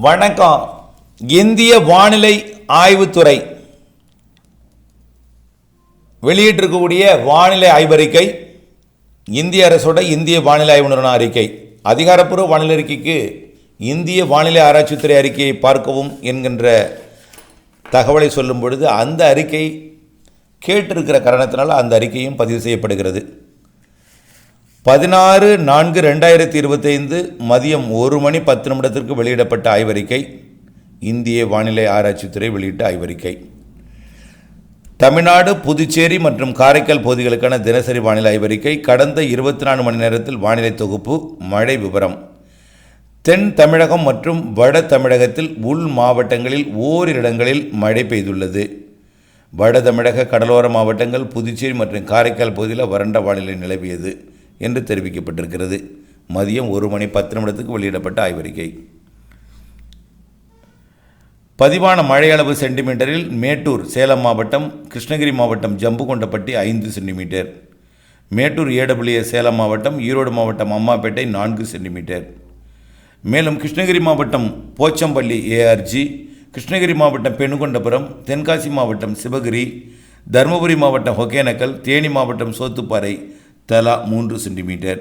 வணக்கம். இந்திய வானிலை ஆய்வுத்துறை வெளியிட்டிருக்கக்கூடிய வானிலை ஆய்வறிக்கை இந்திய அரசோட இந்திய வானிலை ஆய்வு நிறுவன அறிக்கை. அதிகாரப்பூர்வ வானிலை அறிக்கைக்கு இந்திய வானிலை ஆராய்ச்சித்துறை அறிக்கையை பார்க்கவும் என்கின்ற தகவலை சொல்லும் பொழுது அந்த அறிக்கை கேட்டிருக்கிற காரணத்தினால் அந்த அறிக்கையும் பதிவு செய்யப்படுகிறது. பதினாறு நான்கு ரெண்டாயிரத்தி இருபத்தைந்து மதியம் ஒரு மணி பத்து நிமிடத்திற்கு வெளியிடப்பட்ட ஆய்வறிக்கை இந்திய வானிலை ஆராய்ச்சித்துறை வெளியிட்ட ஆய்வறிக்கை. தமிழ்நாடு புதுச்சேரி மற்றும் காரைக்கால் பகுதிகளுக்கான தினசரி வானிலை ஆய்வறிக்கை கடந்த இருபத்தி நாலு மணி நேரத்தில் வானிலை தொகுப்பு மழை விவரம். தென் தமிழகம் மற்றும் வட தமிழகத்தில் உள் மாவட்டங்களில் ஓரிரு இடங்களில் மழை பெய்துள்ளது. வட தமிழக கடலோர மாவட்டங்கள் புதுச்சேரி மற்றும் காரைக்கால் பகுதியில் வறண்ட வானிலை நிலவியது. என்று தெரிவிக்கப்பட்டிருக்கிறது. மதியம் ஒரு மணி பத்து நிமிடத்துக்கு வெளியிடப்பட்ட ஆய்வறிக்கை. பதிவான மழையளவு சென்டிமீட்டரில் மேட்டூர் சேலம் மாவட்டம் கிருஷ்ணகிரி மாவட்டம் ஜம்புகொண்டப்பட்டி ஐந்து சென்டிமீட்டர். மேட்டூர் ஏடபிள்யூஎஸ் சேலம் மாவட்டம் ஈரோடு மாவட்டம் அம்மாப்பேட்டை நான்கு சென்டிமீட்டர். மேலும் கிருஷ்ணகிரி மாவட்டம் போச்சம்பள்ளி ஏஆர்ஜி கிருஷ்ணகிரி மாவட்டம் பெணுகொண்டபுரம் தென்காசி மாவட்டம் சிவகிரி தருமபுரி மாவட்டம் ஒகேனக்கல் தேனி மாவட்டம் சோத்துப்பாறை தலா மூன்று சென்டிமீட்டர்.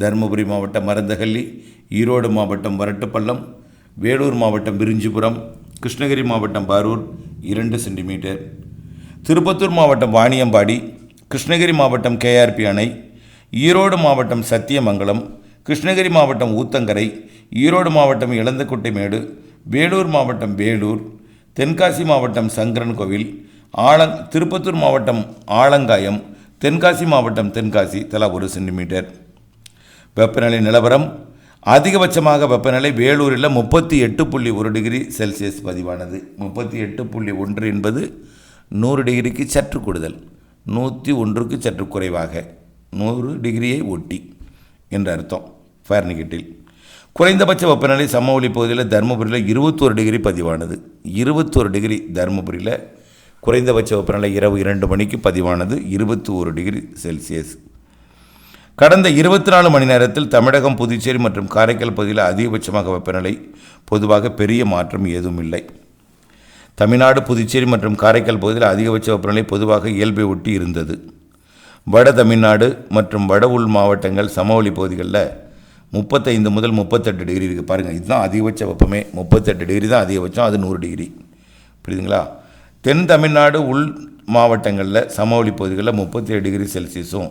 தருமபுரி மாவட்டம் மருந்தகல்லி ஈரோடு மாவட்டம் வரட்டுப்பள்ளம் வேலூர் மாவட்டம் விரிஞ்சிபுரம் கிருஷ்ணகிரி மாவட்டம் பாரூர் இரண்டு சென்டிமீட்டர். திருப்பத்தூர் மாவட்டம் வாணியம்பாடி கிருஷ்ணகிரி மாவட்டம் கேஆர்பி அணை ஈரோடு மாவட்டம் சத்தியமங்கலம் கிருஷ்ணகிரி மாவட்டம் ஊத்தங்கரை ஈரோடு மாவட்டம் இளந்தக்குட்டைமேடு வேலூர் மாவட்டம் வேலூர் தென்காசி மாவட்டம் சங்கரன்கோவில் ஆலங் திருப்பத்தூர் மாவட்டம் ஆலங்காயம் தென்காசி மாவட்டம் தென்காசி தலா ஒரு சென்டிமீட்டர். வெப்பநிலை நிலவரம் அதிகபட்சமாக வெப்பநிலை வேலூரில் முப்பத்தி எட்டு புள்ளி ஒரு டிகிரி செல்சியஸ் பதிவானது. முப்பத்தி எட்டு புள்ளி ஒன்று என்பது நூறு டிகிரிக்கு சற்று கூடுதல் நூற்றி ஒன்றுக்கு சற்று குறைவாக நூறு டிகிரியை ஒட்டி என்ற அர்த்தம். ஃபேர்னிகிட்டில் குறைந்தபட்ச வெப்பநிலை சமவெளி பகுதியில் தருமபுரியில் இருபத்தோரு டிகிரி பதிவானது. இருபத்தோரு டிகிரி தருமபுரியில் குறைந்தபட்ச வெப்பநிலை இரவு இரண்டு மணிக்கு பதிவானது இருபத்தி ஒரு டிகிரி செல்சியஸ். கடந்த இருபத்தி நாலு மணி நேரத்தில் தமிழகம் புதுச்சேரி மற்றும் காரைக்கால் பகுதியில் அதிகபட்சமாக வெப்பநிலை பொதுவாக பெரிய மாற்றம் ஏதும் இல்லை தமிழ்நாடு புதுச்சேரி மற்றும் காரைக்கால் பகுதியில் அதிகபட்ச வெப்பநிலை பொதுவாக இயல்பை ஒட்டி இருந்தது. வட தமிழ்நாடு மற்றும் வட உள் மாவட்டங்கள் சமவெளி பகுதிகளில் முப்பத்தைந்து முதல் முப்பத்தெட்டு டிகிரி இருக்குது பாருங்கள் இதுதான் அதிகபட்ச வெப்பமே. முப்பத்தெட்டு டிகிரி தான் அதிகபட்சம் அது நூறு டிகிரி. புரியுதுங்களா? தென் தமிழ்நாடு உள் மாவட்டங்களில் சமவெளி பகுதிகளில் முப்பத்தி ஏழு டிகிரி செல்சியஸும்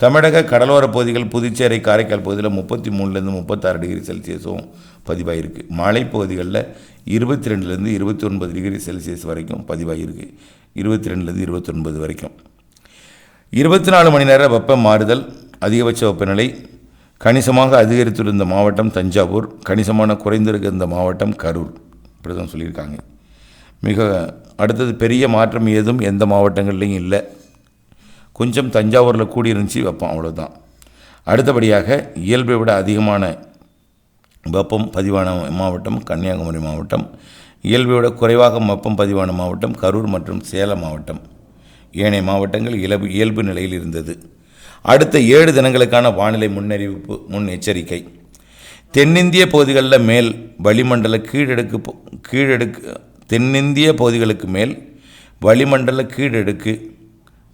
தமிழக கடலோர பகுதிகள் புதுச்சேரி காரைக்கால் பகுதியில் முப்பத்தி மூணுலேருந்து முப்பத்தாறு டிகிரி செல்சியஸும் பதிவாயிருக்கு. மலைப்பகுதிகளில் இருபத்தி ரெண்டுலேருந்து இருபத்தி ஒன்பது டிகிரி செல்சியஸ் வரைக்கும் பதிவாகிருக்கு இருபத்தி ரெண்டுலேருந்து இருபத்தொன்பது வரைக்கும். இருபத்தி நாலு மணி நேர வெப்ப மாறுதல் அதிகபட்ச வெப்பநிலை கணிசமாக அதிகரித்திருந்த மாவட்டம் தஞ்சாவூர் கணிசமான குறைந்திருக்க இந்த மாவட்டம் கரூர். இப்படி தான் சொல்லியிருக்காங்க. மிக அடுத்தது பெரிய மாற்றம் ஏதும் எந்த மாவட்டங்கள்லையும் இல்லை. கொஞ்சம் தஞ்சாவூரில் கூடியிருந்துச்சு வைப்போம் அவ்வளோதான் அடுத்தபடியாக இயல்பை விட அதிகமான வெப்பம் பதிவான மாவட்டம் கன்னியாகுமரி மாவட்டம். இயல்பை விட குறைவாக வெப்பம் பதிவான மாவட்டம் கரூர் மற்றும் சேலம் மாவட்டம். ஏனைய மாவட்டங்கள் இயல்பு இயல்பு நிலையில் இருந்தது. அடுத்த ஏழு தினங்களுக்கான வானிலை முன்னறிவிப்பு முன் எச்சரிக்கை தென்னிந்திய பகுதிகளில் மேல் வளிமண்டல கீழடுக்கு கீழடுக்கு தென்னிந்திய பகுதிகளுக்கு மேல் வளிமண்டல கீழடுக்கு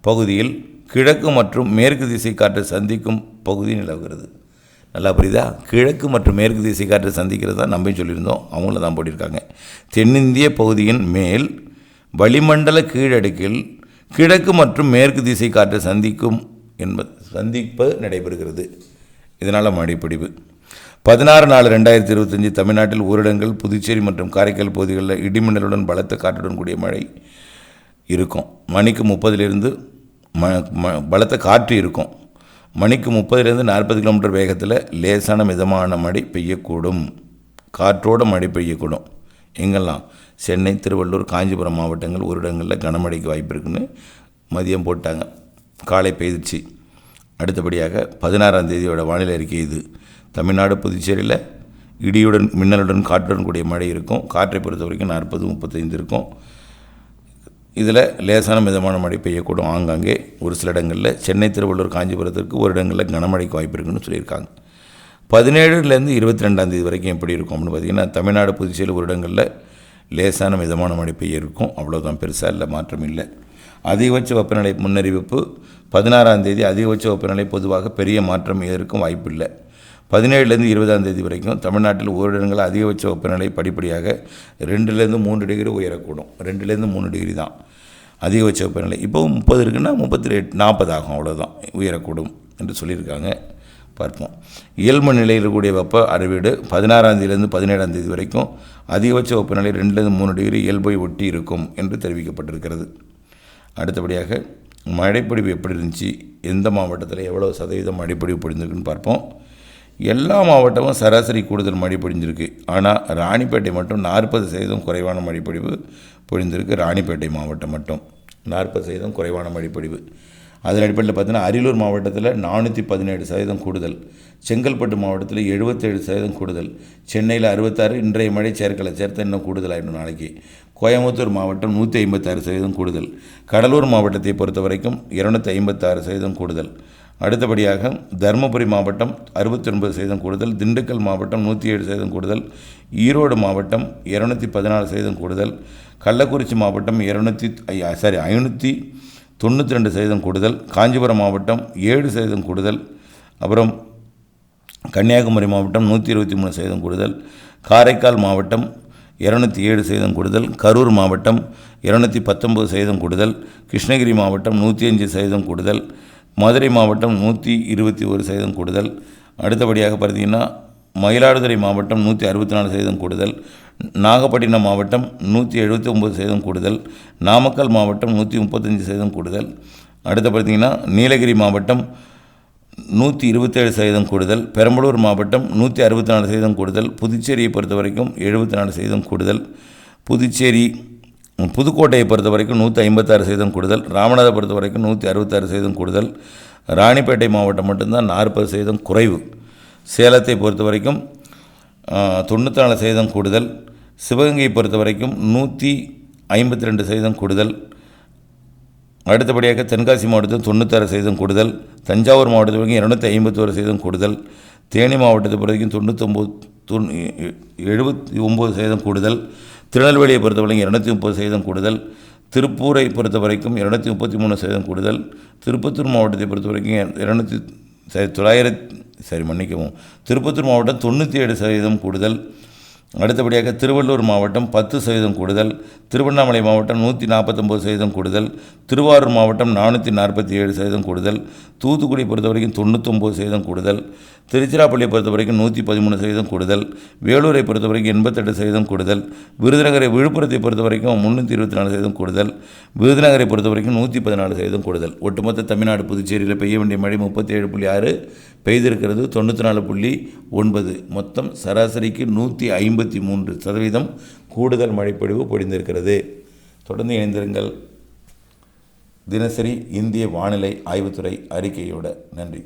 பகுதியில் கிழக்கு மற்றும் மேற்கு திசை காற்று சந்திக்கும் பகுதி நிலவுகிறது. நல்லா புரியுதா? கிழக்கு மற்றும் மேற்கு திசை காற்று சந்திக்கிறது தான் நம்பி சொல்லியிருந்தோம். அவங்கள தான் போட்டிருக்காங்க. தென்னிந்திய பகுதியின் மேல் வளிமண்டல கீழடுக்கில் கிழக்கு மற்றும் மேற்கு திசை காற்று சந்திக்கும் என்பது சந்திப்பு நடைபெறுகிறது. இதனால் மழைப்பிடிவு பதினாறு நாலு ரெண்டாயிரத்தி இருபத்தஞ்சி தமிழ்நாட்டில் ஊரடங்கள் புதுச்சேரி மற்றும் காரைக்கால் பகுதிகளில் இடிமின்னலுடன் பலத்த காற்றுடன் கூடிய மழை இருக்கும். மணிக்கு முப்பதிலிருந்து ம ம பலத்த காற்று இருக்கும். மணிக்கு முப்பதுலேருந்து நாற்பது கிலோமீட்டர் வேகத்தில் லேசான மிதமான மழை பெய்யக்கூடும். காற்றோட மழை பெய்யக்கூடும். எங்கெல்லாம் சென்னை திருவள்ளூர் காஞ்சிபுரம் மாவட்டங்கள் ஒரு இடங்களில் கனமழைக்கு வாய்ப்பு இருக்குன்னு மதியம் போட்டாங்க. காலை பெய்துச்சு. அடுத்தபடியாக பதினாறாம் தேதியோட வானிலை அறிக்கை இது. தமிழ்நாடு புதுச்சேரியில் இடியுடன் மின்னலுடன் காற்றுடன் கூடிய மழை இருக்கும். காற்றை பொறுத்த வரைக்கும் நாற்பது முப்பத்தைந்து இருக்கும். இதில் லேசான மிதமான மழை பெய்யக்கூடும் ஆங்காங்கே. ஒரு சில இடங்களில் சென்னை திருவள்ளூர் காஞ்சிபுரத்திற்கு ஒரு இடங்களில் கனமழைக்கு வாய்ப்பு இருக்குன்னு சொல்லியிருக்காங்க. பதினேழுலேருந்து இருபத்தி ரெண்டாந்தேதி வரைக்கும் எப்படி இருக்கும் அப்படின்னு பார்த்தீங்கன்னா தமிழ்நாடு புதுச்சேரியில் ஒரு இடங்களில் லேசான மிதமான மழை பெய்ய இருக்கும் அவ்வளோதான் பெருசாக இல்லை மாற்றம் இல்லை. அதிகபட்ச வெப்பநிலை முன்னறிவிப்பு பதினாறாம் தேதி அதிகபட்ச வெப்பநிலை பொதுவாக பெரிய மாற்றம் இருக்கும் வாய்ப்பில்லை. பதினேழுலேருந்து இருபதாம் தேதி வரைக்கும் தமிழ்நாட்டில் ஓரிடங்கள் அதிகபட்ச வெப்பநிலை படிப்படியாக ரெண்டுலேருந்து மூன்று டிகிரி உயரக்கூடும். ரெண்டுலேருந்து மூணு டிகிரி தான் அதிகபட்ச வெப்பநிலை. இப்போ முப்பது இருக்குன்னா முப்பத்தி எட்டு நாற்பது ஆகும் அவ்வளோதான் உயரக்கூடும் என்று சொல்லியிருக்காங்க. பார்ப்போம். இயல்பு நிலையில் இருக்கக்கூடிய வெப்ப அறிவீடு பதினாறாம் தேதியிலேருந்து பதினேழாம் தேதி வரைக்கும் அதிகபட்ச வெப்பநிலை ரெண்டுலேருந்து மூணு டிகிரி இயல்பை ஒட்டி இருக்கும் என்று தெரிவிக்கப்பட்டிருக்கிறது. அடுத்தபடியாக மழைப்பொழிவு எப்படி இருந்துச்சு எந்த மாவட்டத்தில் எவ்வளோ சதவீதம் மழைப்பொழிவு பொழிந்திருக்குன்னு பார்ப்போம். எல்லா மாவட்டமும் சராசரி கூடுதல் மழை பொழிஞ்சிருக்கு ஆனால் ராணிப்பேட்டை மட்டும் நாற்பது சதவீதம் குறைவான மழைப்பொழிவு பொழிந்திருக்கு ராணிப்பேட்டை மாவட்டம் மட்டும் நாற்பது சதவீதம் குறைவான மழைப்பொழிவு. அதன் அடிப்படையில் பார்த்தீங்கன்னா அரியலூர் மாவட்டத்தில் நானூற்றி பதினேழு சதவீதம் கூடுதல் செங்கல்பட்டு மாவட்டத்தில் எழுபத்தேழு சதவீதம் கூடுதல் சென்னையில் அறுபத்தாறு இன்றைய மழை சேர்க்கலை சேர்த்த இன்னும் கூடுதலாகிடும் நாளைக்கு. கோயம்புத்தூர் மாவட்டம் நூற்றி ஐம்பத்தாறு சதவீதம் கூடுதல். கடலூர் மாவட்டத்தை பொறுத்த வரைக்கும் இரநூத்தி ஐம்பத்தாறு சதவீதம் கூடுதல். அடுத்தபடியாக தருமபுரி மாவட்டம் அறுபத்தி ஒன்பது சதவீதம் கூடுதல். திண்டுக்கல் மாவட்டம் நூற்றி ஏழு சதவீதம் கூடுதல். ஈரோடு மாவட்டம் இரநூத்தி பதினாலு சதவீதம் கூடுதல். கள்ளக்குறிச்சி மாவட்டம் இரநூத்தி சாரி ஐநூற்றி தொண்ணூற்றி ரெண்டு சதவீதம் கூடுதல். காஞ்சிபுரம் மாவட்டம் ஏழு சதவீதம் கூடுதல். அப்புறம் கன்னியாகுமரி மாவட்டம் நூற்றி இருபத்தி மூணு சதவீதம் கூடுதல். காரைக்கால் மாவட்டம் இரநூத்தி ஏழு சதவீதம் கூடுதல் கரூர் மாவட்டம் இரநூத்தி பத்தொம்பது சதவீதம் கூடுதல் கிருஷ்ணகிரி மாவட்டம் நூற்றி அஞ்சு சதவீதம் கூடுதல் மதுரை மாவட்டம் நூற்றி இருபத்தி ஒரு சதவீதம் கூடுதல். அடுத்தபடியாக பார்த்தீங்கன்னா மயிலாடுதுறை மாவட்டம் நூற்றி அறுபத்தி நாலு சதவீதம் கூடுதல் நாகப்பட்டினம் மாவட்டம் நூற்றி எழுபத்தி ஒம்பது சதவீதம் கூடுதல் நாமக்கல் மாவட்டம் நூற்றி முப்பத்தஞ்சு சதவீதம் கூடுதல். அடுத்து பார்த்தீங்கன்னா நீலகிரி மாவட்டம் நூற்றி இருபத்தேழு சதவீதம் கூடுதல். பெரம்பலூர் மாவட்டம் நூற்றி அறுபத்தி நாலு சதவீதம் கூடுதல். புதுச்சேரியை பொறுத்த வரைக்கும் எழுபத்தி நாலு சதவீதம் கூடுதல். புதுச்சேரி புதுக்கோட்டையை பொறுத்த வரைக்கும் நூற்றி ஐம்பத்தாறு சதவீதம் கூடுதல். ராமநாதை பொறுத்த வரைக்கும் நூற்றி அறுபத்தாறு சதவீதம் கூடுதல். ராணிப்பேட்டை மாவட்டம் மட்டும்தான் நாற்பது சதவீதம் குறைவு. சேலத்தை பொறுத்த வரைக்கும் தொண்ணூற்றி நாலு சதவீதம் கூடுதல். சிவகங்கையை பொறுத்த வரைக்கும் நூற்றி ஐம்பத்தி ரெண்டு சதவீதம் கூடுதல். அடுத்தபடியாக தென்காசி மாவட்டத்தில் தொண்ணூத்தாறு சதவீதம் கூடுதல் தஞ்சாவூர் மாவட்டத்தில் வரைக்கும் இரநூத்தி ஐம்பத்தோரு சதவீதம் கூடுதல் தேனி மாவட்டத்தை பொறுத்த வரைக்கும் தொண்ணூற்றொம்பது தொன் எழுபத்தி ஒம்பது சதவீதம் கூடுதல் திருநெல்வேலியை பொறுத்த வரைக்கும் இரநூத்தி முப்பது சதவீதம் கூடுதல் திருப்பூரை பொறுத்த வரைக்கும் இரநூத்தி முப்பத்தி மூணு சதவீதம் கூடுதல் திருப்பத்தூர் மாவட்டத்தை பொறுத்த வரைக்கும் இரநூத்தி சரி தொள்ளாயிரத்தி சரி மன்னிக்கவும் திருப்பத்தூர் மாவட்டம் தொண்ணூற்றி ஏழு சதவீதம் கூடுதல் அடுத்தபடியாக திருவள்ளூர் மாவட்டம் பத்து சதவீதம் கூடுதல் திருவண்ணாமலை மாவட்டம் நூற்றி நாற்பத்தொம்பது சதவீதம் கூடுதல் திருவாரூர் மாவட்டம் நானூற்றி நாற்பத்தி ஏழு சதவீதம் கூடுதல் தூத்துக்குடி பொறுத்த வரைக்கும் தொண்ணூத்தொம்பது சதவீதம் கூடுதல் திருச்சிராப்பள்ளியை பொறுத்த வரைக்கும் நூற்றி பதிமூணு சதவீதம் கூடுதல் வேலூரை பொறுத்த வரைக்கும் எண்பத்தெட்டு சதவீதம் கூடுதல் விருதுநகரை விழுப்புரத்தை பொறுத்த வரைக்கும் முந்நூற்றி இருபத்தி நாலு சதவீதம் கூடுதல் விருதுநகரை பொறுத்த வரைக்கும் நூற்றி பதினாலு சதவீதம் கூடுதல். ஒட்டுமொத்த தமிழ்நாடு புதுச்சேரியில் பெய்ய வேண்டிய மழை முப்பத்தி ஏழு புள்ளி ஆறு பெய்திருக்கிறது தொண்ணூற்றி நாலு புள்ளி ஒன்பது. மொத்தம் சராசரிக்கு நூற்றி ஐம்பத்தி மூன்று சதவீதம் கூடுதல் மழைப்பொழிவு பொழிந்திருக்கிறது. தொடர்ந்து இணைந்திருங்கள். தினசரி இந்திய வானிலை ஆய்வுத்துறை அறிக்கையோட நன்றி.